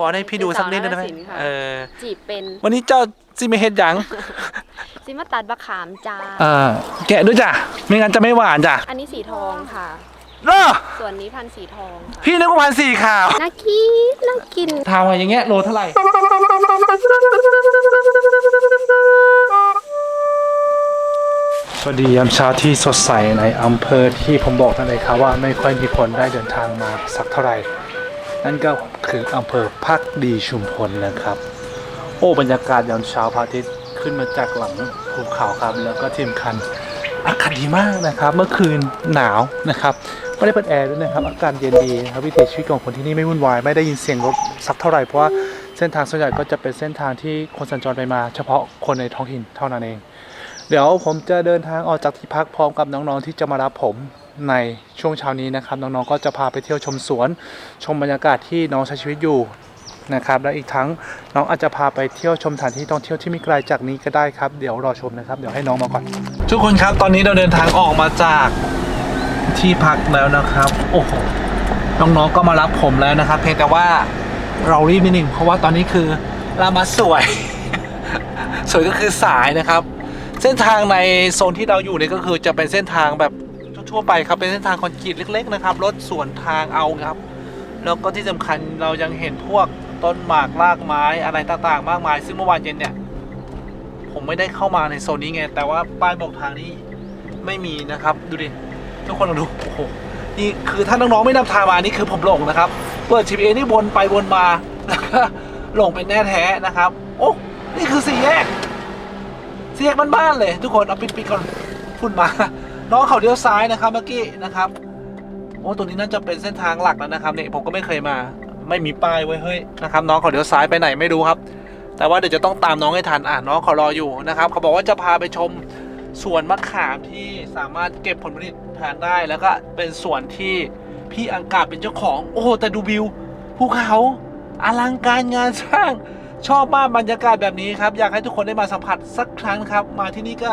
ขอให้พี่ดูสักนิดได้ไหมเป็นสาวนาฏศิลป์ค่ะ เออจีบเป็นวันนี้เจ้าซิเมเฮ็ดหยังซิมาตัดบะขามจ้า เออแกะด้วยจ้ะไม่งั้นจะไม่หวานจ้ะอันนี้สีทองค่ะ เนาะส่วนนี้พันธุ์สีทองค่ะพี่นึกว่าพันสี่ขาวน่ากินน่ากิน ทำมาอย่างเงี้ยโลเท่าไหร่สวัสดียามเช้าที่สดใสในอำเภอที่ผมบอกท่านเลยครับว่าไม่ค่อยมีคนได้เดินทางมาสักเท่าไหร่ นั่นก็คืออำเภอพักดีชุมพลนะครับ โอ้บรรยากาศยามเช้าพระอาทิตย์ขึ้นมาจากหลังภูเขาครับแล้วก็ที่สำคัญอากาศดีมากนะครับ เมื่อคืนหนาวนะครับไม่ได้เปิดแอร์ด้วยนะครับอากาศเย็นดีครับวิถีชีวิตของคนที่นี่ไม่วุ่นวายไม่ได้ยินเสียงรถสักเท่าไหร่เพราะว่าเส้นทางส่วนใหญ่ก็จะเป็นเส้นทางที่คนสัญจรไปมา เฉพาะคนในท้องถิ่นเท่านั้นเอง เดี๋ยวผมจะเดินทางออกจากที่พักพร้อมกับน้องๆที่จะมารับผมใน ช่วงเช้านี้นะครับน้องๆก็จะพาไปเที่ยวชมสวน ชมบรรยากาศที่น้องใช้ชีวิตอยู่นะครับและอีกทั้งน้องอาจจะพาไปเที่ยวชมสถานที่ท่องเที่ยวที่ไม่ไกลจากนี้ก็ได้ครับเดี๋ยวรอชมนะครับเดี๋ยวให้น้องมาก่อน ทุกคนครับตอนนี้เราเดินทางออกมาจากที่พักแล้วนะครับโอ้โหน้องๆก็มารับผมแล้วนะครับ เพียงแต่ว่าเรารีบนิดนึงเพราะว่าตอนนี้คือรามาสวย สวยก็คือสายนะครับ เส้นทางในโซนที่เราอยู่เนี่ยก็คือจะเป็นเส้นทางแบบ ทั่วไปครับเป็นเส้นทางคอนกรีตเล็ก ๆ นะครับ รถสวนทางเอาครับ แล้วก็ที่สำคัญเรายังเห็นพวกต้นหมากรากไม้อะไรต่างๆ มากมาย ซึ่งเมื่อวานเย็นเนี่ย ผมไม่ได้เข้ามาในโซนนี้ไง แต่ว่าป้ายบอกทางนี้ไม่มีนะครับ ดูดิทุกคนลองดูโอ้โหนี่คือถ้าน้องๆไม่นำทางมานี่คือผมหลงนะครับเปิด GPS นี่วนไปวนมาแล้วก็หลงเป็นแน่แท้นะครับ โอ้นี่คือสี่แยกสี่แยกบ้านๆเลย ทุกคนเอาปิดๆก่อนพุ่นมา น้องเขาเลี้ยวซ้ายนะครับเมื่อกี้นะครับโอ้ตรงนี้น่าจะเป็นเส้นทางหลักแล้วนะครับเนี่ยผมก็ไม่เคยมา ไม่มีป้ายไว้เฮ้ยนะครับ น้องเขาเลี้ยวซ้ายไปไหนไม่รู้ครับ แต่ว่าเดี๋ยวจะต้องตามน้องให้ทันอ่าน้องเขารออยู่นะครับเขาบอกว่าจะพาไปชมสวนมะขามที่สามารถเก็บผลผลิตทานได้ แล้วก็เป็นสวนที่พี่อังกาเป็นเจ้าของ โอ้โหแต่ดูวิวภูเขาอลังการงานสร้างชอบมากบรรยากาศแบบนี้ครับ อยากให้ทุกคนได้มาสัมผัสสักครั้งครับ มาที่นี่ก็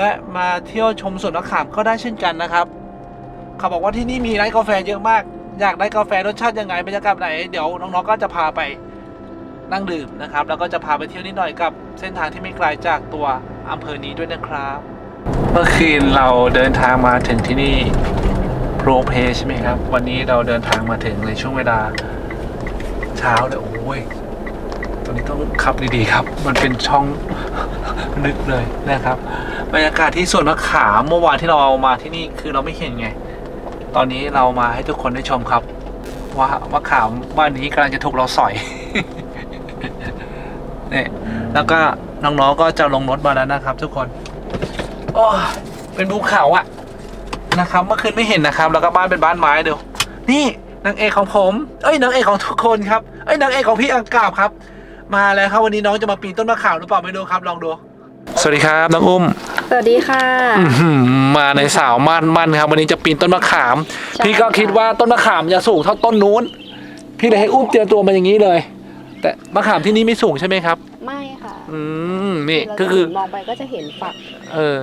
แวะมาเที่ยวชมสวนมะขามก็ได้เช่นกันนะครับเขาบอกว่าที่นี่มีร้านกาแฟเยอะมาก อยากได้กาแฟรสชาติยังไงบรรยากาศไหนเดี๋ยวน้องๆก็จะพาไปนั่งดื่มนะครับ แล้วก็จะพาไปเที่ยวนิดหน่อยกับ เส้นทางที่ไม่ไกลจากตัวอำเภอนี้ด้วยนะครับ เมื่อคืนเราเดินทางมาถึงที่นี่โปรเพใช่ไหมครับ วันนี้เราเดินทางมาถึงในช่วงเวลา เช้าเลยโอ้ย ตรงนี้ต้องขับดีๆครับ มันเป็นช่องลึกเลยนะครับ บรรยากาศที่สวนมะขามเมื่อวานที่เราเอามาที่นี่คือเราไม่เห็นไง ตอนนี้เรามาให้ทุกคนได้ชมครับ ว่ามะขามบ้านนี้กำลังจะถูกเราสอยเนี่ยแล้วก็น้องๆก็จะลงรถมาแล้วนะครับ ทุกคนโอ้เป็นภูเขาอะนะครับ เมื่อคืนไม่เห็นนะครับ แล้วก็บ้านเป็นบ้านไม้เดียวนี่นางเอกของผม เอ้ยนางเอกของทุกคนครับ เอ้ยนางเอกของพี่อังกาบครับ มาแล้วครับวันนี้น้องจะมาปีนต้นมะขามหรือเปล่าไม่รู้ครับลองดู สวัสดีครับน้องอุ้มสวัสดีค่ะ อื้อหือมาในสาวมั่นมั่นครับ วันนี้จะปีนต้นมะขาม ใช่ พี่ก็คิดว่าต้นมะขามจะสูงเท่าต้นนู้น พี่เลยให้อุ้มเตรียมตัวมาอย่างนี้เลย แต่มะขามที่นี่ไม่สูงใช่ไหมครับ ไม่ค่ะอืมนี่เราก็จะคือมองไปก็จะเห็นฝักเออ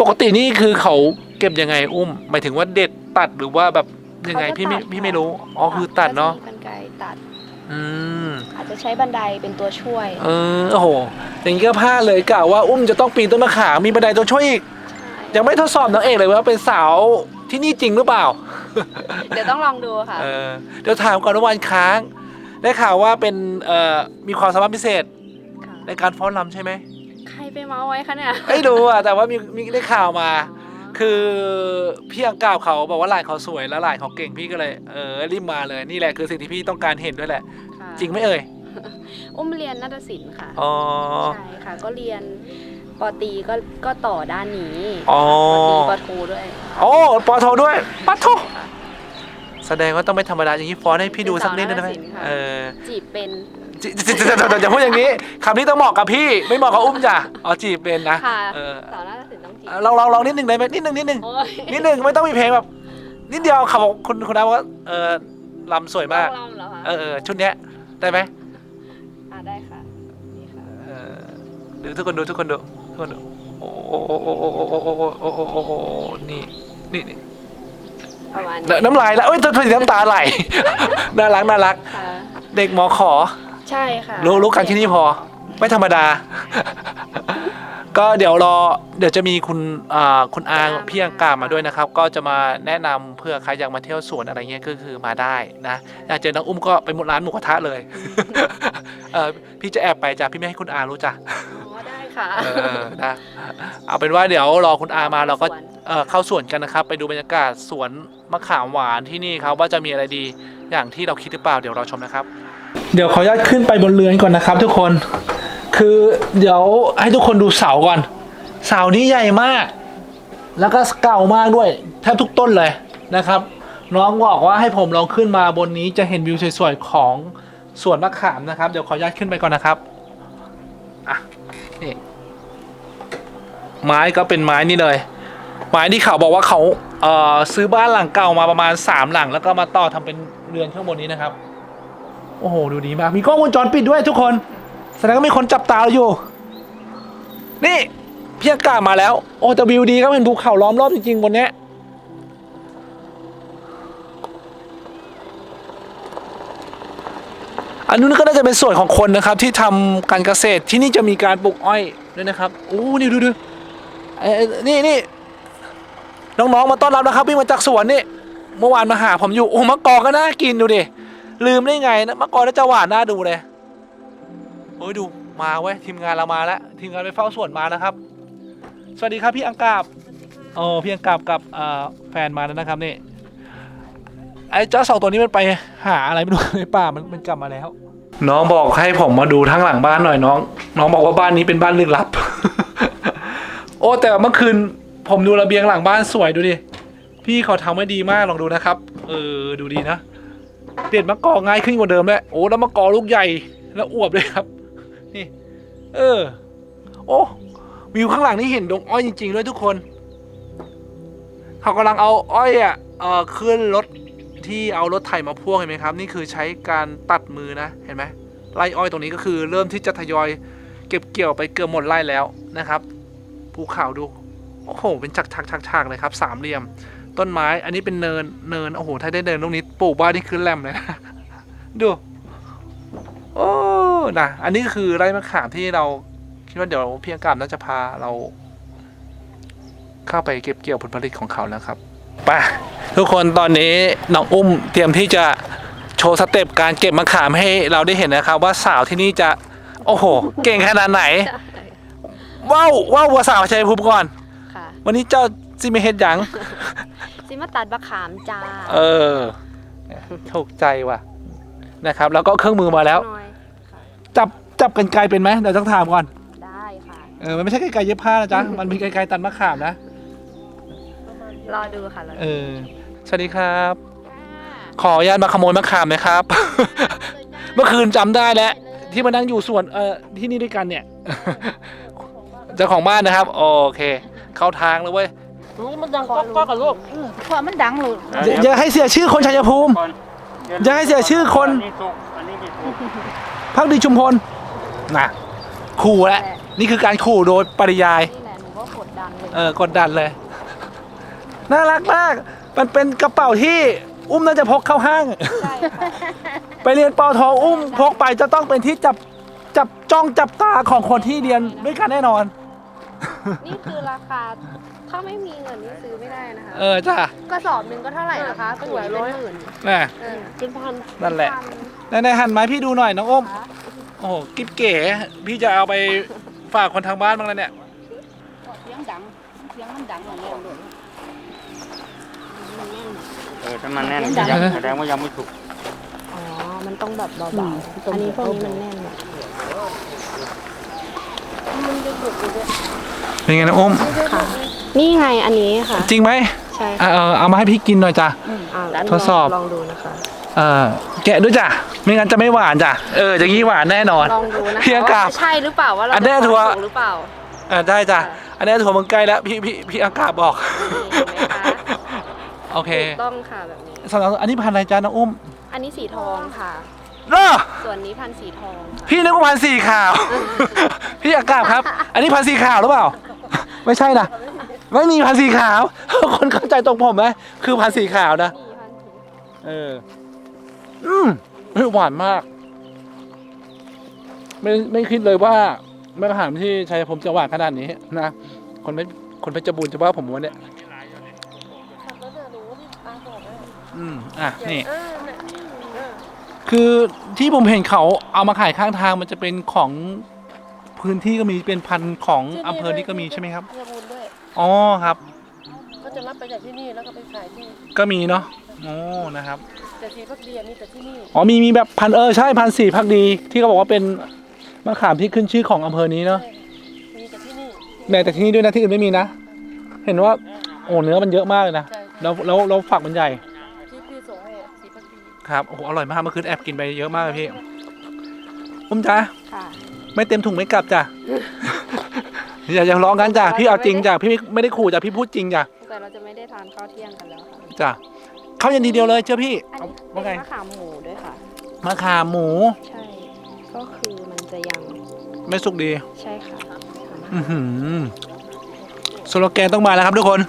ปกตินี่คือเขาเก็บยังไงอุ้มหมายถึงว่าเด็ดตัดหรือว่าแบบยังไงเขาจะพี่ไม่ตัดพี่ไม่รู้อ๋อคือตัดเนาะก็จมีกรรไกรตัดอืม อาจจะใช้บันไดเป็นตัวช่วยเออโอ้โหอย่างนี้ก็พลาดเลยกล่าวว่าอุ้มจะต้องปีนต้นมะขามมีบันไดตัวช่วยอีก ยังไม่ทดสอบน้องเอกเลยว่าเป็นสาวที่นี่จริงหรือเปล่า เดี๋ยวต้องลองดูค่ะเออเดี๋ยวถามก่อนว่าวันค้าง ได้ข่าวว่าเป็นเอ่อมีความสามารถพิเศษค่ะในการฟ้อนรำใช่ไหมใครไปเมาส์ไว้คะเนี่ยไม่รู้อะแต่ว่ามีมีได้ข่าวมา คือพี่อังกาบเขาบอกว่าหลานเขาสวยแล้วหลานเขาเก่งพี่ก็เลยเออรีบมาเลยนี่แหละคือสิ่งที่พี่ต้องการเห็นด้วยแหละค่ะ จริงไหมเอ่ย อุ้มเรียนนาฏศิลป์ค่ะอ๋อ ใช่ค่ะ ก็เรียนปอตรีก็ก็ต่อด้านนี้อ๋อ ปอตรีปอโทด้วยโอ้ปอโทด้วยปัทโทค่ะแสดงว่าต้องไม่ธรรมดาอย่างนี้ฟ้อนให้พี่ดูสักนิดได้ไหมเป็นสาวนาฏศิลป์ค่ะเออจีบเป็นจิจิจิจิจิอย่าพูดอย่างนี้คำนี้ต้องเหมาะกับพี่ไม่เหมาะกับอุ้มจ้ะอ๋อจีบเป็นนะค่ะเออสาวนาฏศิลป์ต้องจีบลองลองลองนิดหนึ่งได้ไหมนิดหนึ่งนิดหนึ่งโอ้ยนิดหนึ่งไม่ต้องมีเพลงแบบนิดเดียวเขาบอกคุณคุณน้าว่าเออลำสวยมากลองเหรอคะเออเออชุดเนี้ย ได้ไหมอ่าได้ค่ะ นี่ค่ะ เออดูทุกคนดูทุกคนดูทุกคนดูโอ้โอ้โอ้โอ้โอ้โอ้โอ้โอ้โอ้โอ้โอ้โอ้นี่นี่นี่ประมาณนี้น้ำลายแล้วเอ้ยทำไมน้ำตาไหล น่ารักน่ารัก ค่ะ เด็กหมอขอ ใช่ค่ะรู้รู้กันที่นี่พอ ไม่ธรรมดา ก็เดี๋ยวรอเดี๋ยวจะมีคุณอ่าคุณอาพี่อังกามาด้วยนะครับ ก็จะมาแนะนำเพื่อใครอยากมาเที่ยวสวนอะไรเงี้ยก็คือมาได้นะอยากเจอน้องอุ้มก็ไปหมดร้านหมูกระทะเลย เออพี่จะแอบไปจ้ะพี่ไม่ให้คุณอารู้จ้ะอ๋อได้ค่ะเออนะเอาเป็นว่าเดี๋ยวรอคุณอามาเราก็ สวนเอ่อเข้าสวนกันนะครับ ไปดูบรรยากาศสวนมะขามหวานที่นี่ครับว่าจะมีอะไรดีอย่างที่เราคิดหรือเปล่าเดี๋ยวเราชมนะครับ เดี๋ยวขออนุญาตขึ้นไปบนเรือนก่อนนะครับ ทุกคน คือเดี๋ยวให้ทุกคนดูเสาก่อน เสานี้ใหญ่มาก แล้วก็เก่ามากด้วยแทบทุกต้นเลยนะครับ น้องบอกว่าให้ผมลองขึ้นมาบนนี้จะเห็นวิวสวยๆของสวนมะขามนะครับ เดี๋ยวขออนุญาตขึ้นไปก่อนนะครับอะนี่ไม้ก็เป็นไม้นี่เลย ไม้ที่เขาบอกว่าเขาเอ่อซื้อบ้านหลังเก่ามาประมาณสามหลัง แล้วก็มาต่อทำเป็นเรือนข้างบนนี้นะครับ โอ้โห ดูดีมาก มีกล้องวงจรปิดด้วยทุกคน แสดงว่ามีคนจับตาเราอยู่ นี่พี่อากาศมาแล้ว โอ้แต่วิวดีครับเห็นภูเขาล้อมรอบจริงๆบนเนี้ยอันนู้นก็น่าจะเป็นส่วนของคนนะครับ ที่ทำการเกษตรที่นี่จะมีการปลูกอ้อยด้วยนะครับโอ้นี่ดูดูเอ้นี่นี่น้องๆมาต้อนรับนะครับวิ่งมาจากสวนนี่เมื่อวานมาหาผมอยู่โอ้มะกอกก็น่ากินดูดิลืมได้ไงนะมะกอกน่าจะหวานน่าดูเลย โอ้ยดูมาเว้ยทีมงานเรามาแล้วทีมงานไปเฝ้าสวนมานะครับ สวัสดีครับพี่อังกาบโอ้พี่อังกาบกับอ่าแฟนมาแล้วนะครับนี่ไอ้เจ้าสองตัวนี้มันไปหาอะไรไม่รู้ในป่ามันมันกลับมาแล้ว น้องบอกให้ผมมาดูทั้งหลังบ้านหน่อยน้อง น้องบอกว่าบ้านนี้เป็นบ้านลึกลับ โอ้แต่เมื่อคืนผมดูระเบียงหลังบ้านสวยดูดิพี่เขาทำไว้ดีมากลองดูนะครับ เออดูดีนะเปลี่ยนมะกอกง่ายขึ้นกว่าเดิมเลยโอ้แล้วมะกอกลูกใหญ่แล้วอวบเลยครับ นี่ เออ โอ้วิวข้างหลังนี่เห็นดงอ้อยจริง ๆ ด้วยทุกคน เขากำลังเอาอ้อยอะเออขึ้นรถที่เอารถไถมาพ่วงเห็นไหมครับ นี่คือใช้การตัดมือนะเห็นไหมไร่อ้อยตรงนี้ก็คือเริ่มที่จะทยอย เก็บเกี่ยวไปเกือบหมดไร่แล้วนะครับภูเขาดูโอ้โหเป็นฉากฉากฉากเลยครับ สามเหลี่ยม ต้นไม้อันนี้เป็นเนินเนินโอ้โหถ้าได้เนินตรงนี้ปลูกบ้านนี่คือแหลมเลยนะดู โอ้นะอันนี้คือไร่มะขามที่เราคิดว่าเดี๋ยวพี่อากาศน่าจะพาเรา เข้าไปเก็บเกี่ยวผลผลิตของเขาแล้วครับไปทุกคนตอนนี้น้องอุ้มเตรียมที่จะโชว์สเต็ปการเก็บมะขามให้เราได้เห็นนะครับ ว่าสาวที่นี่จะ โอ้โห เก่งขนาดไหนว้าวว้าววัวสาวชัยภูมิก่อน ค่ะวันนี้เจ้าซิเมเฮ็ดหยังซิมาตัดบะขามจ้า เออถูกใจว่ะ นะครับ แล้วก็เครื่องมือมาแล้วหน่อยจับจับกันไกลเป็นไหมเดี๋ยวต้องถามก่อนได้ค่ะ เออมันไม่ใช่กันไกลเย็บผ้านะจ๊ะมันมีกันไกลตัดมะขามนะรอดูค่ะรอเอดูอสวัสดีครับ ขออนุญาตมาขโมยมะขามหนะครับ เมื่อคืนจำได้แล้วที่มานั่งอยู่ส่วนเออที่นี่ด้วยกันเนี่ย เจ้าของบ้านนะครับ โอเค เข้าทางแล้วเว้ย มันดังก๊อกก๊อกกับลูก เพราะมันดังหลุด อย่าอย่าให้เสียชื่อคนชัยภูมิอ ย่าให้เสียชื่อคนอันนี้สุกอันนี้ไม่สุกพักดีชุมพลนะขู่แล้วนี่คือการขู่โดยปริยาย นี่แหละหนูก็กดดันเลยเออกดดันเลย น่ารักมาก มันเป็นกระเป๋าที่อุ้มน่าจะพกเข้าห้าง ใช่ค่ะไปเรียนปอทอุ้มพกไปจะต้องเป็นที่จับจับจ้องจับตาของคนที่เรียนด้วยกันแน่นอน นี่คือราคา ถ้าไม่มีเงินนี่ซื้อไม่ได้นะคะเออจ้ะกระสอบหนึ่งก็เท่าไหร่นะคะเป็นหลายร้อยหมื่นน่ะเออเป็นพันนั่นแหละพันไหนๆหันไมาให้พี่ดูหน่อยน้องอ้มคะโอ้โหกิ๊บเก๋พี่จะเอาไปฝากคนทางบ้านบ้างแล้วเนี่ยเสียงดังเสียงมันดังอย่างนี้ลูกเออถ้ามันแน่นดังยังแสดงว่ายังไม่สุกอ๋อมันต้องแบบเบาๆอันนี้พวกนี้มันแน่นอะ เป็นไงน้องอ้มค่ะนี่ไงอันนี้ค่ะ จริงไหมใช่เอค่ะอเออเอามาให้พี่กินหน่อยจ้ะ อ่าทดสอบ ลองดูนะคะ เออแกะด้วยจ้ะไม่งั้นจะไม่หวานจ้ะเอออย่างนี้หวานแน่นอนลองดูนะคะพี่อากาศว่าใช่หรือเปล่าว่าเราอันแน่ถั่วถูกหรือเปล่าเออได้จ้ะค่ะอันนี้ถั่วมังใกล้แล้วพี่พี่พี่อากาศบอกนี่เห็นไหมคะ โอเคถูกต้องค่ะแบบนี้ สำหรับอันนี้พันธุ์อะไรจ้าน้องอุ้ม อันนี้สีทองค่ะ เหรอส่วนนี้พันธุ์สีทองค่ะ พี่นึกว่าพันธุ์สีขาว พี่อากาศครับ อันนี้พันธุ์สีขาวหรือเปล่า ไม่ใช่นะไม่มีพันธุ์สีขาว คนเข้าใจตรงผมไหมคือพันธุ์สีขาวนะนี่พันธุ์สีเออ อืมเฮ้ยหวานมาก ไม่ไม่คิดเลยว่ามะขามที่ชัยภูมิจะหวานขนาดนี้นะ คนไม่คนเพชรบูรณ์จะว่าผมว่าเนี่ย ขับรถอะหนูที่ตาบอกอะอืม อะ นี่ เออน่ะเออ คือที่ผมเห็นเขาเอามาขายข้างทางมันจะเป็นของพื้นที่ก็มีเป็นพันธุ์ของอำเภอนี้ก็มีใช่ไหมครับเพชรบูรณ์ด้วย อ๋อครับ ก็จะรับไปจากที่นี่แล้วก็ไปขายที่ ก็มีเนาะโอ้นะครับ แต่สีพักดีอันนี้แต่ที่นี่ อ๋อมีมีแบบพันธุ์เออใช่พันธุ์สี่พักดี ที่เขาบอกว่าเป็นมะขามที่ขึ้นชื่อของอำเภอนี้เนาะใช่มีแต่ที่นี่แม้แต่ที่นี่ด้วยนะที่อื่นไม่มีนะ เห็นว่าโอ้เนื้อมันเยอะมากเลยนะใช่แล้วแล้วแล้วฝักมันใหญ่ ครับโอ้โหอร่อยมากเมื่อคืนแอบกินไปเยอะมากเลยพี่อุ้มจ้าค่ะ ไม่เต็มถุงไม่กลับจ้ะอย่าอย่าร้องกันจ้ะพี่เอาจริงจ้ะพี่ไม่ไม่ได้ขู่จ้ะพี่พูดจริงจ้ะแต่เราจะไม่ได้ทานข้าวเที่ยงกันแล้วค่ะจ้ะเข้าเย็นทีเดียวเลยเชื่อพี่อันเอานี้ว่าไงเป็นมะขามหมูด้วยค่ะมะขามหมู ใช่ ก็คือมันจะยัง ไม่สุกดี ใช่ค่ะอือหือสโลแกนต้องมาแล้วครับทุกคน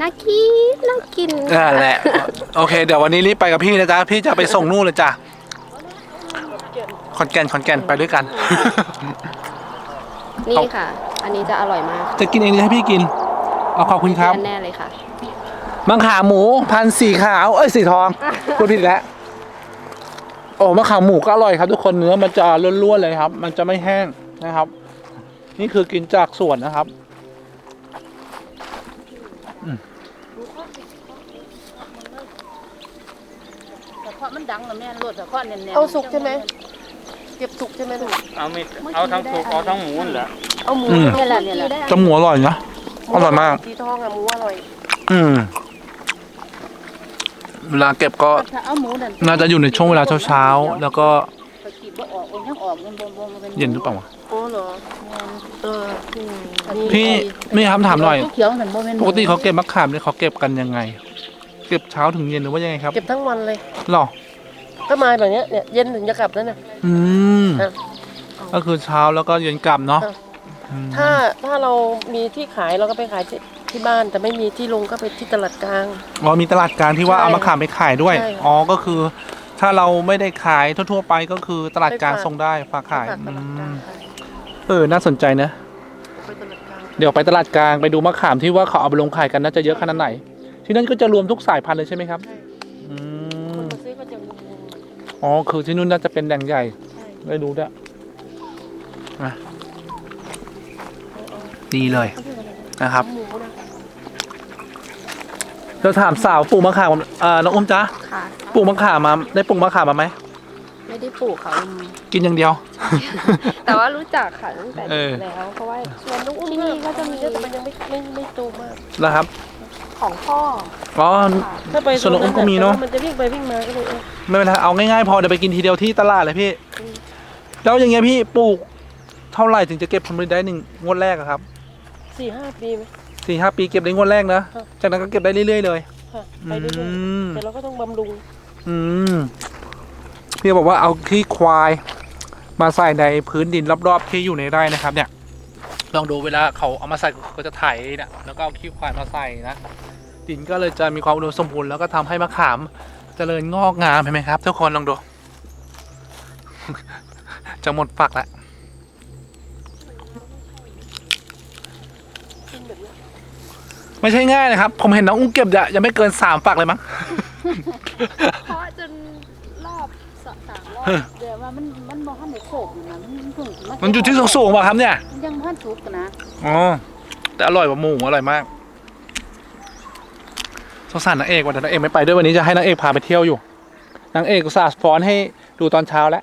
น่ากินน่ากินนั่นแหละ โอเค เดี๋ยววันนี้รีบไปกับพี่นะจ๊ะ พี่จะไปส่งนู่นเลยจ้ะขอนแก่นขอนแก่นไปด้วยกัน นี่ค่ะ อันนี้จะอร่อยมากจะกินเองหรือให้พี่กินเอาขอบคุณครับแน่ๆเลยค่ะมังขาหมูพันสีขาวเอ้ยสีทองพูดผิดแล้วโอ้มะขามหมูก็อร่อยครับทุกคนเนื้อมันจะล้วนๆเลยครับ มันจะไม่แห้งนะครับ นี่คือกินจากสวนนะครับ แต่เพราะมัน ดังแล้วแม่นรถแต่เพราะแน่นๆเอาสุกใช่ไหมเก็บสุกใช่ไหมลูกเอาไม่เอาทั้งสุกเอาทั้งหมูนั่นเหรอเอาหมูอืม เนี่ยแหละเนี่ยแหละจะหมูอร่อยนะ อร่อยมาก สีทองอะหมูอร่อยอืม เวลาเก็บก็ถ้าเอาหมูนั่นน่าจะอยู่ในช่วงเวลาเช้าๆ แล้วก็ไปขีดบ่ออกเอายังออกมันบ่บ่มันเป็นเย็นหรือเปล่าวะโอ้เหรอเอออันนี้พี่นี่ครับถามหน่อย เขียวๆนั่นบ่แม่นหปมูกติเขาเก็บมะขามเนี่ยเขาเก็บกันยังไง เก็บเช้าถึงเย็นหรือว่ายังไงครับเก็บทั้งวันเลยหรอ ถ้ามาแบบเนี้ยเนี่ยเย็นถึงจะกลับแล้วนะ อืมครับ ก็คือเช้าแล้วก็เย็นกลับเนาะครับอืมถ้าถ้าเรามีที่ขายเราก็ไปขายที่ที่บ้าน แต่ไม่มีที่ลงก็ไปที่ตลาดกลาง อ๋อมีตลาดกลางที่ว่าใช่เอามะขามไปขายด้วย ใช่ค่ะอ๋อก็คือ ถ้าเราไม่ได้ขายทั่วๆไปก็คือตลาดกลางไปฝาก ส่งได้ฝากขายฝากตลาดกลางอืมขายเออน่าสนใจนะ ไปตลาดกลางเดี๋ยวไปตลาดกลางไปดูมะขามที่ว่าเขาเอาไปลงขายกันน่าจะเยอะขนาดไหน ที่นั่นก็จะรวมทุกสายพันธุ์เลยใช่ไหมครับ ใช่อืคนม อ๋อ คือที่นู่นน่าจะเป็นแหล่งใหญ่ๆใช่ได้รู้ด้วยมาดีเลยนะครับหมูนะเราถามสาวปลูกมะขามเอ่อน้องอุ้มจ๊ะค่ะปลูกมะขามมา ได้ปลูกมะขามมาไหม ไม่ได้ปลูกค่ะอุ้มกินอย่างเดียว แต่ว่ารู้จักค่ะตั้งแต่เอเด็อกแล้ว เพราะว่าชวนลูกอุ้มที่นี่ก็จะมีแต่มันยังไม่ไม่ไม่โตมากนะครับ ของพ่อ อ๋อ ถ้าไปส่วนลูกอุ้มก็มีเนอะ แต่ว่มันจะวิ่งไปวิ่งมาก็เลยเออไม่เป็นไรเอาง่ายๆพอเดี๋ยวไปกินทีเดียวที่ตลาดเลยพี่อืมแล้วอย่างเงี้ยพี่ปลูกเท่าไหร่ถึงจะเก็บผลผลิตได้หนึ่งงวดแรกอะครับสี่ห้าปีไหม สี่ห้าปีเก็บได้งวดแรกนะครับจากนั้นก็เก็บได้เรื่อยๆเลย ค่ะไปเรื่อยอืม ๆแต่เราก็ต้องบำรุงอืมพี่บอกว่าเอาขี้ควาย มาใส่ในพื้นดินรอบๆที่อยู่ในไร่นะครับ เนี่ย ลองดูเวลาเขาเอามาใส่ก็จะไถเนี่ยแล้วก็เอาขี้ควายมาใส่นะ ดินก็เลยจะมีความอุดมสมบูรณ์แล้วก็ทำให้มะขามเจริญงอกงามเห็นไหมครับ ทุกคนลองดู จะหมดฝักแล้วไม่ใช่ง่ายนะครับ ผมเห็นน้องอุ้งเก็บอะยังไม่เกินสามฝักเลยมั้งเพราะจนรอบสองสามรอบเดี๋ยวว่ามันมันบ่ทันได้โขกนะมันเพิ่งมันอยู่ที่สูงๆป่ะครับเนี่ยมันยังบ่ทันสุกนะอ๋อแต่อร่อยกว่าหมูอร่อยมาก สงสารนางเอกวันนนางเอกไม่ไปด้วยวันนี้จะให้นางเอกพาไปเที่ยวอยู่นางเอกอุตส่าห์ฟ้อนให้ดูตอนเช้าแล้ว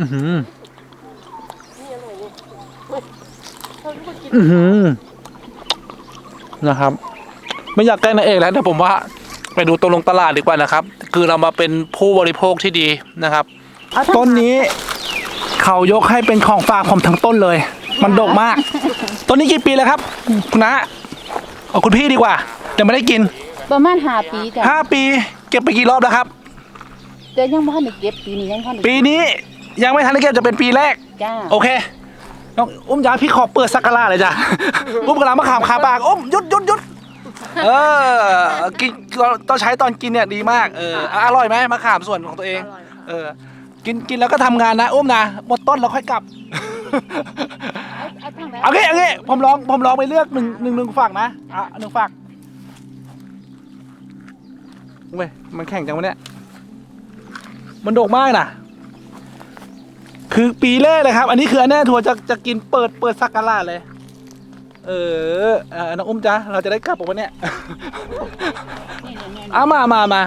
อือหือนี่อร่อยนี่เฮ้ยเราทุกคนกินอือหือนะครับ ไม่อยากแกล้งนางเอกแล้วแต่ผมว่าไปดูตรงลงตลาดดีกว่านะครับ คือเรามาเป็นผู้บริโภคที่ดีนะครับเอาทั้งต้นนี้เขายกให้เป็นของฝากผมทั้งต้นเลย มันดกมาก ต้นนี้กี่ปีแล้วครับ คุณน้า เอาคุณพี่ดีกว่าเดี๋ยวไม่ได้กินประมาณ5ปีจ้ะห้าปี เก็บไปกี่รอบแล้วครับ แต่ยังบ่ทันได้เก็บปีนี้ยังบ่ทันได้ปีนี้ยังไม่ทันได้เก็บจะเป็นปีแรก จ้าโอเคน้องอุ้มยาพี่ขอเปิดสักการะเลยจ้ะ อุ้มกระลามะขามคาปากอุ้มหยุดหยุดหยุดเออกินต้องใช้ตอนกินเนี่ยดีมากเอออร่อยไหมมะขามส่วนของตัวเองอร่อยเออ กินกินแล้วก็ทำงานนะอุ้มนะหมดต้นแล้วค่อยกลับ เอาเอาทางไหนเอางี้เอางี้ผมลองผมลองไปเลือกหนึ่งหนึ่งหนึ่งฝักนะอะหนึ่งฝักเว้ยมันแข่งจังวะเนี่ยมันโด่งมากนะคือปีแรกเลยครับ อันนี้คืออันแน่ทัวร์จะจะกินเปิดเปิดสักการะเลย เออเออน้องอุ้มจ้ะเราจะได้กลับออกมาเนี่ยนี่เนี่ยเนี่ยเอามามามา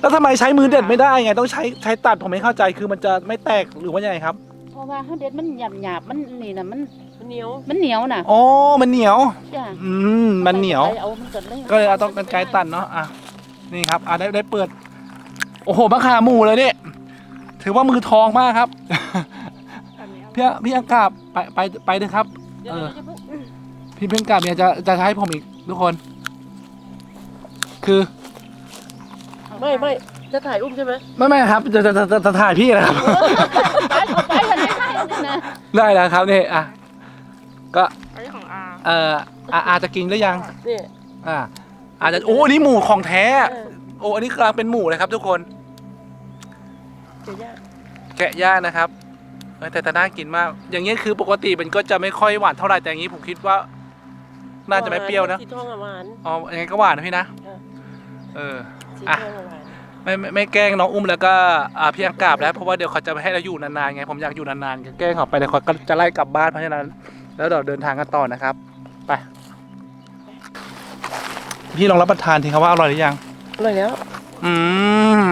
แล้วทำไมใช้มือเด็ดไม่ได้ไงต้องใช้ใช้ตัดผมไม่เข้าใจคือมันจะไม่แตกหรือว่ายังไงครับ เพราะว่าเฮาเด็ดมันหยาบหยาบๆมันนี่น่ะมัน เหนียวมันเหนียวน่ะอ๋อมันเหนียว จ้ะอืมมันเหนียวเอามันก่อนเลยก็เลยเอาต้องกันไกรตัดเนาะอะนี่ครับอะได้ได้เปิด โอ้โหมะขามหมูเลยเนี่ยถือว่ามือทองมากครับ พี่พี่อากาศไปไปไปเลยครับเดี๋ยวเออเดี๋ยวเดี๋ยวพี่เพิ่งกลับเนี่ยจะจะให้ผมอีกทุกคน คือไม่ไม่จะถ่ายอุ้มใช่ไหมไม่ไม่ครับจะจะจะจะจะถ่ายพี่นะครับ ไปเอาไปกันไม่ได้นี่นะได้แล้วครับนี่อะ ก็อันนี้ของอาเอ่ออะอาจจะกินหรือยัง นี่อ่า อาจจะโอ้อันนี้หมูของแท้ เออโอ้อันนี้กำลังเป็นหมูเลยครับ ทุกคน เดี๋ยวย่าแกะย่างนะครับเออแต่แต่น่ากินมาก อย่างเงี้ยคือปกติมันก็จะไม่ค่อยหวานเท่าไหร่แต่อย่างงี้ผมคิดว่า น่าจะไม่เปรี้ยวนะสีทองอะหวาน อ๋อยังไงก็หวานนะพี่นะเออ เออ สีอะทองอะหวานไม่ไม่ไม่แกล้งน้องอุ้มแล้วก็อ่าพี่อังกาบแล้วเพราะว่าเดี๋ยวเขาจะไม่ให้เราอยู่นานๆไงผมอยากอยู่นานๆแกล้งเขาไปเดี๋ยวเขาก็จะไล่กลับบ้านเพราะฉะนั้น แล้วเดี๋ยวเดินทางกันต่อนะครับ ไป พี่ลองรับประทานทีครับว่าอร่อยหรือยัง อร่อยแล้ว อืม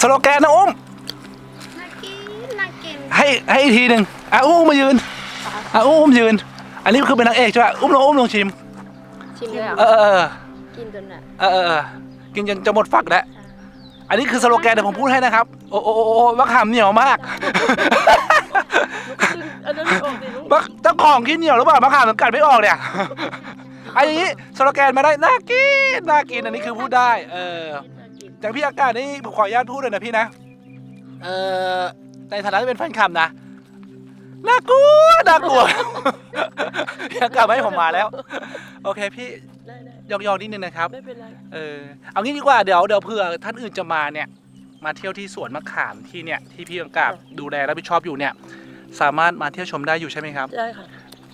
สโลแกนนะอุ้มน่ากินน่ากินให้ให้อีกทีหนึ่งอะอุ้มมายืนอะอุ้มยืน อันนี้คือเป็นนางเอกใช่ไหมอุ้มลองอุ้มลองชิม ชิมเลยเหรเออะอเออเออกินจนแบบเออเออเออกินจนจะหมดฝักแล้ว อันนี้คือสโลแกนเดี๋ยวผมพูดให้นะครับ โอ้โอ้โอ้โอ้มะขามเหนียวมาก อันนั้นไม่ออกสิ ลูกมะเจ้าของกินเหนียวหรือเปล่ามะขามมันกัดไม่ออกเนี่ย อันนี้สโลแกนมาได้น่ากินน่ากินอันนี้คือพูดได้เออจากพี่อากาศนี่ผมขออนุญาตพูดเลยนะพี่นะเออในฐานะที่เป็นแฟนคลับนะน่ากลัวน่ากลัวพี่อากาศไม่ให้ผมมาแล้ว โอเคพี่ได้ได้ยองๆนิดนึงนะครับ ไม่เป็นไรเออเอางี้ดีกว่าเดี๋ยวเดี๋ยวเผื่อท่านอื่นจะมาเนี่ย มาเที่ยวที่สวนมะขามที่เนี่ยที่พี่อังกาบดูแลรับผิดชอบอยู่เนี่ย สามารถมาเที่ยวชมได้อยู่ใช่ไหมครับ ได้ค่ะ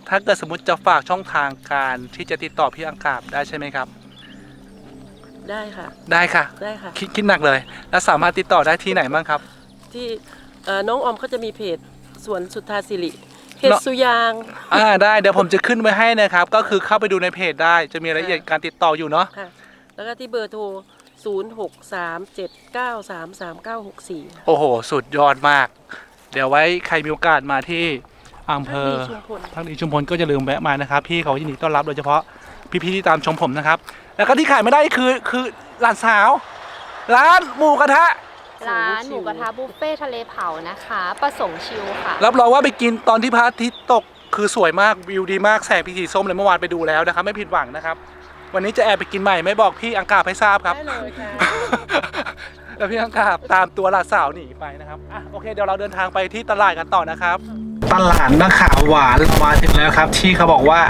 ถ้าเกิดสมมติจะฝากช่องทางการที่จะติดต่อพี่อังกาบได้ใช่ไหมครับ ได้ค่ะ ได้ค่ะ ได้ค่ะ คิดคิดหนักเลย แล้วสามารถติดต่อได้ที่ไหนบ้างครับ ที่เอ่อน้องออมเขาจะมีเพจสวนสุทธาสิริเพจเนอะ สุยาง อ่าได้เดี๋ยวผมจะขึ้นไว้ให้นะครับ ก็คือเข้าไปดูในเพจได้จะมีรายละเอียดการติดต่ออยู่เนาะค่ะ แล้วก็ที่เบอร์โทร 0 6 3 7 9 3 3 9 6 4 โอ้โห สุดยอดมาก เดี๋ยวไว้ใครมีโอกาสมาที่อำเภอชุมพลทางดีชุมพลก็จะลืมแวะมานะครับพี่เขายินดีต้อนรับโดยเฉพาะพี่ๆที่ตามชมผมนะครับ แล้วก็ที่ขายไม่ได้คือคือหลานสาว ร้านหมูกระทะ ร้านหมูกระทะบุฟเฟ่ทะเลเผานะคะ ประสงค์ชิลค่ะ รับรองว่าไปกินตอนที่พระอาทิตย์ตกคือสวยมากวิวดีมากแสงพีสีส้มเลยเมื่อวานไปดูแล้วนะครับ ไม่ผิดหวังนะครับ วันนี้จะแอบไปกินใหม่ไม่บอกพี่อังกาบให้ทราบครับได้เลยค่ะ แล้วพี่อังกาบตามตัวหลานสาวหนีไปนะครับอะโอเคเดี๋ยวเราเดินทางไปที่ตลาดกันต่อนะครับ ตลาดมะขามหวานเรามาถึงแล้วครับ ที่เขาบอกว่า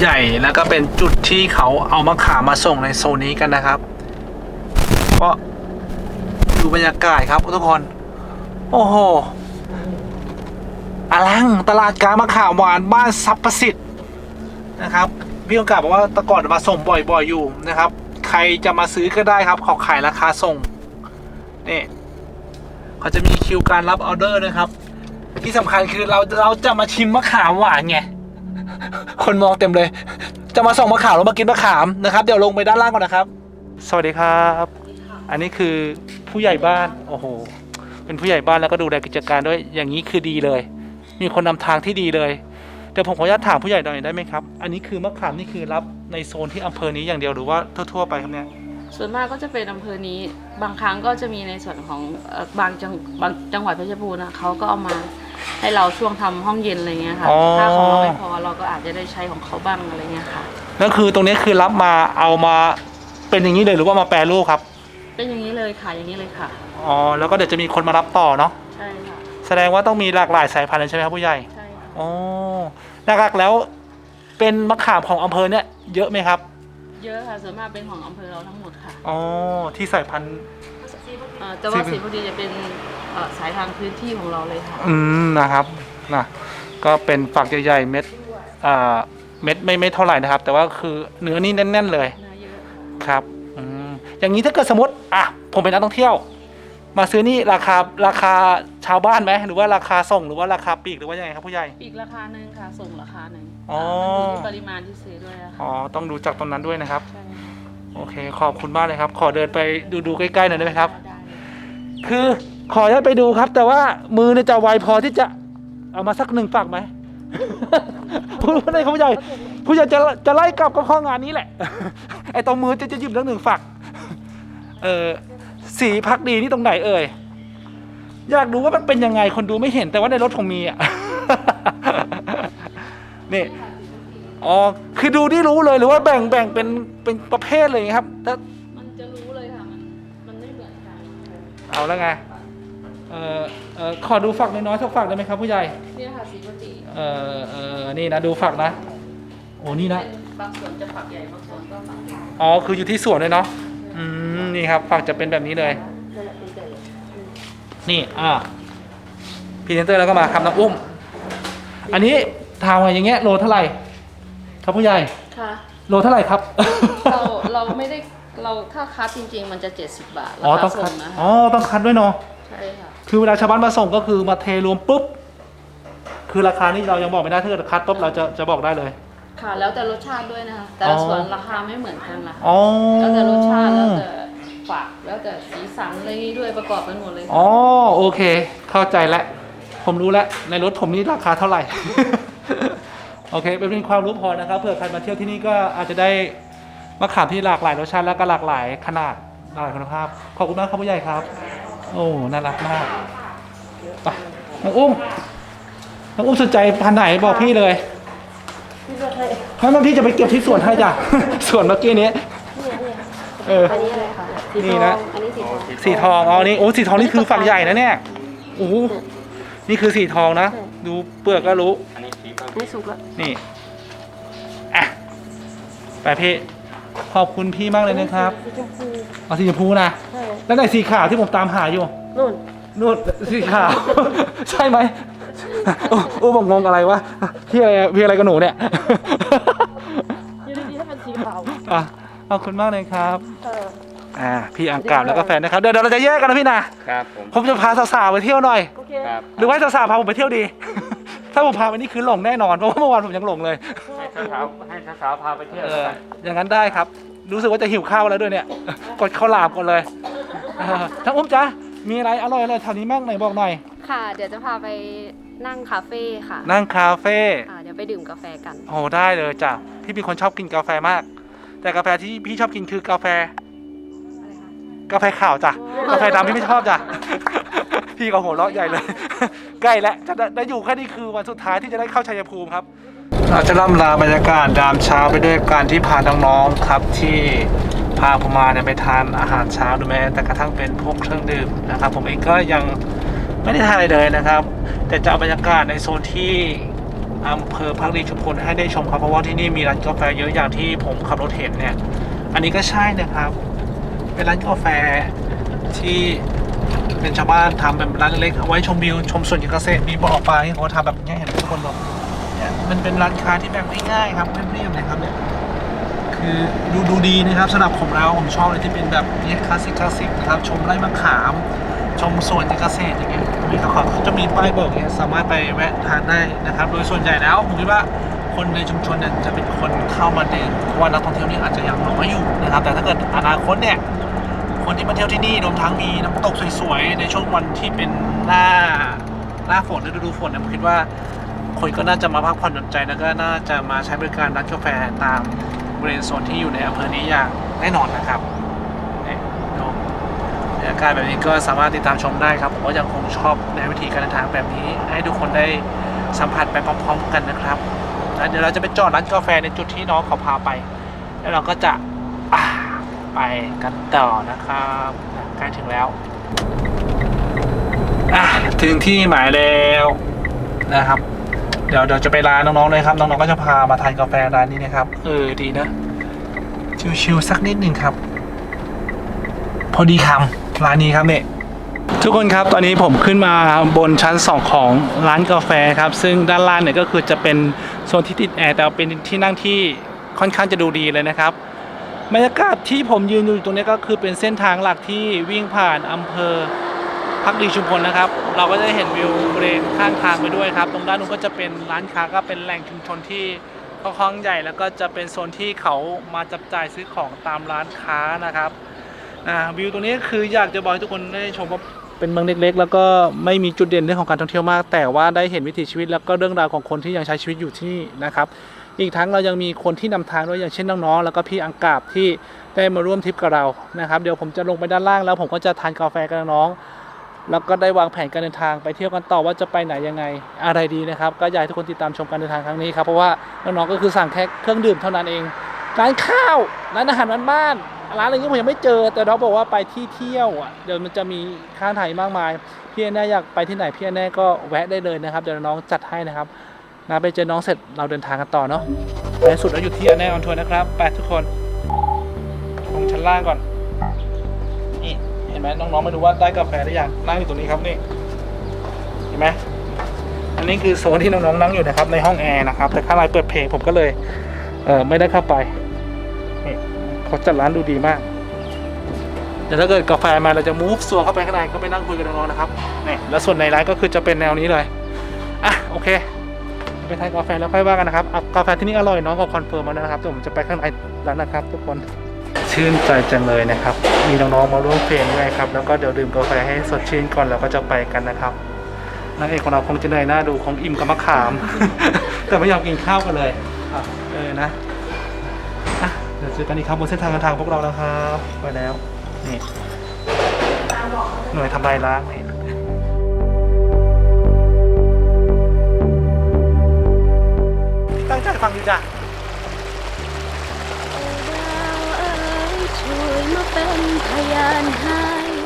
ใหญ่แล้วก็เป็นจุดที่เขาเอามะขามมาส่งในโซนนี้กันนะครับ ก็ดูบรรยากาศครับทุกคน โอ้โหอลังตลาดกลางมะขามหวานบ้านซับประสิทธิ์นะครับพี่องกาบอกว่าแตะก่อนมาส่งบ่อยๆอยู่นะครับ ใครจะมาซื้อก็ได้ครับเขาขายราคาส่ง นี่เขาจะมีคิวการรับออเดอร์นะครับ ที่สำคัญคือเราเราจะมาชิมมะขามหวานไง คนมองเต็มเลย จะมาส่งมะขามแล้วมากินมะขามนะครับ เดี๋ยวลงไปด้านล่างก่อนนะครับ สวัสดีครับ อันนี้คือผู้ใหญ่บ้าน โอ้โห เป็นผู้ใหญ่บ้านแล้วก็ดูแลกิจการด้วย อย่างนี้คือดีเลย มีคนนำทางที่ดีเลยเดี๋ยวผมขออนุญาตถามผู้ใหญ่หน่อยได้ไหมครับ อันนี้คือมะขามนี่คือรับในโซนที่อำเภอนี้อย่างเดียวหรือว่าทั่วๆไปครับเนี่ย ส่วนมากก็จะเป็นอำเภอนี้ บางครั้งก็จะมีในส่วนของเอ่อบางจังบางจังหวัดเพชรบูรณ์นะเขาก็เอามาให้เราช่วงทำห้องเย็นอะไรเงี้ยค่ะ อ๋อ ถ้าของเราไม่พอเราก็อาจจะได้ใช้ของเขาบ้างอะไรเงี้ยค่ะ นั่นคือตรงนี้คือรับมาเอามาเป็นอย่างนี้เลยหรือว่ามาแปรรูปครับ เป็นอย่างนี้เลยค่ะอย่างนี้เลยค่ะ อ๋อ แล้วก็เดี๋ยวจะมีคนมารับต่อเนาะ ใช่ค่ะ แสดงว่าต้องมีหลากหลายสายพันธุ์เลยใช่ไหมครับผู้ใหญ่ ใช่ค่ะ อ๋อหลักๆแล้วเป็นมะขามของอำเภอเนี่ยเยอะไหมครับ เยอะค่ะส่วนมากเป็นของอำเภอเราทั้งหมดค่ะอ๋อที่สายพันธุ์ เอ่อแต่ว่าสีสีพอดีจะเป็นเอ่อสายทางพื้นที่ของเราเลยค่ะ อืมนะครับนะก็เป็นฝักใหญ่ๆเม็ดอ่าเม็ดไม่ไม่เท่าไหร่นะครับ แต่ว่าคือเนื้อนี่แน่นๆเลย เนื้อเยอะครับอืมอย่างนี้ถ้าเกิดสมมติ อะ ผมเป็นนักท่องเที่ยว มาซื้อนี่ราคาราคาชาวบ้านไหมหรือว่าราคาส่งหรือว่าราคาปลีกหรือว่ายังไงครับผู้ใหญ่ อีกราคาหนึ่งค่ะ ส่งราคาหนึ่ง อ๋อ มันอยู่ที่ปริมาณที่ซื้อด้วยอะค่ะอ๋อ ต้องดูจากตรงนั้นด้วยนะครับ ใช่โอเค ขอบคุณมากเลยครับ ขอเดินไปดูดูใกล้ๆหน่อยได้ไหมครับ ได้เลยคือขอให้ไปดูครับ แต่ว่ามือเนี่ยจะไวพอที่จะเอามาสักหนึ่งฝักไหม ผู้ใหญ่ผู้ใหญ่ผู้ใหญ่จะจะไล่กลับก็ข้องานนี้แหละ ไอ้ตรงมือจะจะหยิบทั้งหนึ่งฝัก เออสีพักดีนี่ตรงไหนเอ่ย อยากดูว่ามันเป็นยังไงคนดูไม่เห็นแต่ว่าในรถผมมีอะ นี่อ๋อคือดูที่รู้เลยหรือว่าแบ่งแบ่งเป็นเป็นประเภทเลยครับถ้ามันจะรู้เลยค่ะ มันมันไม่เหมือนกันเอาแล้วไงเออเออขอดูฝักน้อยๆสักฝักได้ไหมครับผู้ใหญ่เนี่ยค่ะสีปกติเออเออนี่นะดูฝักนะโอ้นี่นะเป็นบางส่วนจะฝักใหญ่บางส่วนก็ฝักเล็กอ๋อคืออยู่ที่สวนเลยเนาะอืมนี่ครับฝักจะเป็นแบบนี้เลย นี่อ่าพรีเซนเตอร์แล้วก็มาคำน้ำอุ้ม อันนี้ ทางมาอย่างเงี้ยโลเท่าไหร่ ครับผู้ใหญ่ ค่ะโลเท่าไหร่ครับ เราเราไม่ได้เราถ้าคัดจริงๆ มันจะ 70 บาทอ๋อราต้คาองคัส่ดงนะอ๋อต้องคัดด้วยเนาะ ใช่ค่ะ คือเวลาชาวบ้านมาส่งก็คือมาเทรวมปุ๊บ คือราคานี่เรายังบอกไม่ได้ถ้าเกิดคัดปุ๊บเราจะจะบอกได้เลย ค่ะแล้วแต่รสชาติด้วยนะคะ แต่ละอ๋อ ส่วนราคาไม่เหมือนกันละอ๋อแล้วแต่รสชาติแล้วแต่ฝากแล้วแต่สีสันอะไรนี้ด้วยประกอบกันหมดเลยอ๋อโอเค เข้าใจแล้ว ผมรู้แล้วในรถผมนี่ราคาเท่าไหร่ โอเคเป็นความรู้พอนะครับเผื่อใครมาเที่ยวที่นี่ก็อาจจะได้มะขามที่หลากหลายรสชาติแล้วก็หลากหลายขนาดหลากหลายคุณภาพ ขอบคุณมากครับผู้ใหญ่ครับ โอ้น่ารักมากไปน้องอุ้มน้องอุ้มสนใจพันธุ์ไหนบอกพี่เลยเพราะว่าพี่จะไปเก็บที่สวนให้จ้ะ สวนเมื่อกี้นี้เออ อันนี้อะไรคะสีนี่ทอนะงอันนี้สีทอง สีทองอ๋อนี่โอ้สีทองนี่คือฝักใหญ่นะเนี่ยโอ้โหนี่คือสีทองนะ ดูเปลือกก็รู้ อันนี้สีเบอร์อั นนี้สุกแล้วนี่อะไปพี่ขอบคุณพี่มากเลยนะครับสีชมพูเอาสีชมพูนะใช่แล้วไหนสีขาวที่ผมตามหาอยู่นู่นนู่นสีขาว ใช่ไหมโอ้โอ้บอกงงอะไรวะพี่อะไรพี่อะไรกับหนูเนี่ยอยู่ดีๆถ้าเป็นสีขาวอะขอบคุณมากเลยครับเออ อ่าพี่อังกาบแล้วก็แฟนนะครับเดี๋ยวเดี๋ยวเราจะแยกกันนะพี่นะครับผมผมจะพาสาวๆไปเที่ยวหน่อย โอเค ครับ หรือว่าให้สาวๆพาผมไปเที่ยวดี ถ้าผมพาไปนี่คือหลงแน่นอนเพราะว่าเมื่อวานผมยังหลงเลย ให้สาวๆให้สาวๆพาไปเที่ยวเออ อย่างนั้นได้ครับ รู้สึกว่าจะหิวข้าวแล้วด้วยเนี่ย กดข้าวหลามก่อนเลยเออทั้งอุ้มจ๊ะมีอะไรอร่อยอะไรแถวนี้บ้างไหนบอกหน่อย ค่ะ เดี๋ยวจะพาไปนั่งคาเฟ่ค่ะนั่งคาเฟ่ อ่าเดี๋ยวไปดื่มกาแฟกัน โอ้ได้เลยจ้ะพี่เป็นคนชอบกินกาแฟมาก แต่กาแฟที่พี่ชอบกินคือกาแฟ กาแฟขาวจ้ะ กาแฟดำพี่ไม่ชอบจ้ะ พี่ก็หัวเราะใหญ่เลย ใกล้แล้วจะได้ได้อยู่แค่นี้คือวันสุดท้ายที่จะได้เข้าชัยภูมิครับเราจะล่ำลาบรรยากาศยามเช้าไปด้วยการที่พาน้องๆครับที่พาผมมาเนี่ยไปทานอาหารเช้าหรือแม้แต่กระทั่งเป็นพวกเครื่องดื่มนะครับ ผมเองก็ยังไม่ได้ทานอะไรเลยนะครับ แต่จะเอาบรรยากาศในโซนที่อำเภอพักดีชุมพลให้ได้ชมครับเพราะว่าที่นี่มีร้านกาแฟเยอะอย่างที่ผมขับรถเห็นเนี่ย อันนี้ก็ใช่นะครับ เป็นร้านกาแฟที่ เป็นชาวบ้านทำเป็นร้านเล็กๆเอาไว้ชมวิวชมสวนเกษตรมีบ่อปลาที่เขาทำแบบนี้เห็นทุกคนบอกเนี่ยมันเป็นร้านค้าที่แบบง่ายๆครับเรียบๆนะครับเนี่ยคือดูดูดีนะครับสำหรับผมแล้วผมชอบเลยที่เป็นแบบนี้คลาสสิกคลาสสิกนะครับชมไร่มะขาม ชมสวนเกษตรอย่างเงี้ยมีเขาเขาจะมีป้ายบอกเนี่ยสามารถไปแวะทานได้นะครับ โดยส่วนใหญ่แล้วผมคิดว่าคนในชุมชนเนี่ยจะเป็นคนเข้ามาเดื่มเพราะว่านักท่องเที่ยวนี่อาจจะยังน้อยอยู่นะครับ แต่ถ้าเกิดอนาคตเนี่ย คนที่มาเที่ยวที่นี่รวมทั้งมีน้ำตกสวยๆในช่วงวันที่เป็นหน้าหน้าฝนหรือฤดูฝนเนี่ยผมคิดว่าคนก็น่าจะมาพักผ่อนหย่อนใจแล้วก็น่าจะมาใช้บริการร้านกาแฟตามบริเวณโซนที่อยู่ในอำเภอนี้อย่างแน่นอนนะครับเนี่ยดูบรรยากาศแบบนี้ก็สามารถติดตามชมได้ครับผมก็ยังคงชอบในวิธีการเดินทางแบบนี้ ให้ทุกคนได้สัมผัสไปพร้อม ๆ กันนะครับเดี๋ยวเราจะไปจอดร้านกาแฟในจุดที่น้องเขาพาไป แล้วเราก็จะ ไปกันต่อนะครับใกล้ถึงแล้วอะถึงที่หมายแล้วนะครับ เดี๋ยวเดี๋ยวจะไปร้านน้องๆเลยครับ น้องๆก็จะพามาทานกาแฟร้านนี้นะครับเออดีนะ ชิวๆสักนิดหนึ่งครับ พอดีคำร้านนี้ครับเนี่ยทุกคนครับตอนนี้ผมขึ้นมาบนชั้น 2 ของร้านกาแฟครับ ซึ่งด้านล่างเนี่ยก็คือจะเป็นโซนที่ติดแอร์แต่เป็นที่นั่งที่ค่อนข้างจะดูดีเลยนะครับ บรรยากาศที่ผมยืนอยู่ตรงนี้ก็คือเป็นเส้นทางหลักที่วิ่งผ่านอำเภอพักดีชุมพลนะครับ เราก็จะเห็นวิวบริเวณข้างทางไปด้วยครับ ตรงด้านนู้นก็จะเป็นร้านค้าก็เป็นแหล่งชุมชนที่ค่อนข้างใหญ่ แล้วก็จะเป็นโซนที่เขามาจับจ่ายซื้อของตามร้านค้านะครับวิวตรงนี้คืออยากจะบอกให้ทุกคนได้ชมว่าเป็นเมืองเล็ก ๆ แล้วก็ไม่มีจุดเด่นเรื่องของการท่องเที่ยวมาก แต่ว่าได้เห็นวิถีชีวิตแล้วก็เรื่องราวของคนที่ยังใช้ชีวิตอยู่ที่นะครับ อีกทั้งเรายังมีคนที่นำทางด้วยอย่างเช่นน้องๆแล้วก็พี่อังกาบที่ได้มาร่วมทริปกับเรานะครับเดี๋ยวผมจะลงไปด้านล่างแล้วผมก็จะทานกาแฟกับน้องแล้วก็ได้วางแผนการเดินทางไปเที่ยวกันต่อว่าจะไปไหนยังไงอะไรดีนะครับ ก็อยากให้ทุกคนติดตามชมการเดินทางครั้งนี้ครับเพราะว่าน้องๆก็คือสั่งแค่เครื่องดื่มเท่านั้นเอง ร้านข้าวร้านอาหารบ้านร้านอะไรเงี้ยผมยังไม่เจอ แต่น้องบอกว่าไปที่เที่ยวอะเดี๋ยวมันจะมีข้างไทยมากมาย พี่แน่อยากไปที่ไหนพี่แน่ก็แวะได้เลยนะครับเดี๋ยวน้องจัดให้นะครับ นะไปเจอน้องเสร็จเราเดินทางกันต่อเนาะในสุดเราอยู่ที่อันแนออนทัวร์นะครับ ไปทุกคน ลงชั้นล่างก่อน นี่ เห็นไหมน้องๆมาดูว่าได้กาแฟหรือยังนั่งอยู่ตรงนี้ครับนี่ เห็นไหมอันนี้คือโซนที่น้องๆนั่งอยู่นะครับ ในห้องแอร์นะครับ แต่ข้างในเปิดเพลงผมก็เลยเออไม่ได้เข้าไปนี่เขาจัดร้านดูดีมากเดี๋ยวถ้าเกิดกาแฟมาเราจะมูฟส่วนเข้าไปข้างในก็ไปนั่งคุยกับน้องๆนะครับนี่แล้วส่วนในร้านก็คือจะเป็นแนวนี้เลยอะโอเค ไปทานกาแฟแล้วค่อยว่ากันนะครับกาแฟที่นี่อร่อยน้องก็คอนเฟิร์มมาแล้วนะครับเดี๋ยวผมจะไปข้างในแล้วนะครับ ทุกคนชื่นใจจังเลยนะครับ มีน้องๆมาร่วมเฟรมด้วยครับแล้วก็เดี๋ยวดื่มกาแฟให้สดชื่นก่อนแล้วก็จะไปกันนะครับนางเอกของเราคงจะเหนื่อยหน้าดูคงอิ่มกับมะขาม แต่ไม่ยอมกินข้าวกันเลยอเออนะเดี๋ยวเจอกันอีกครับบนเส้นทางการทางพวกเราแล้วครับไปแล้วนี่หน่วยทำลายล้างนี่ ตั้งใจฟังดีจ้ะดาวเอ๋ยช่วยมาเป็นพยานให้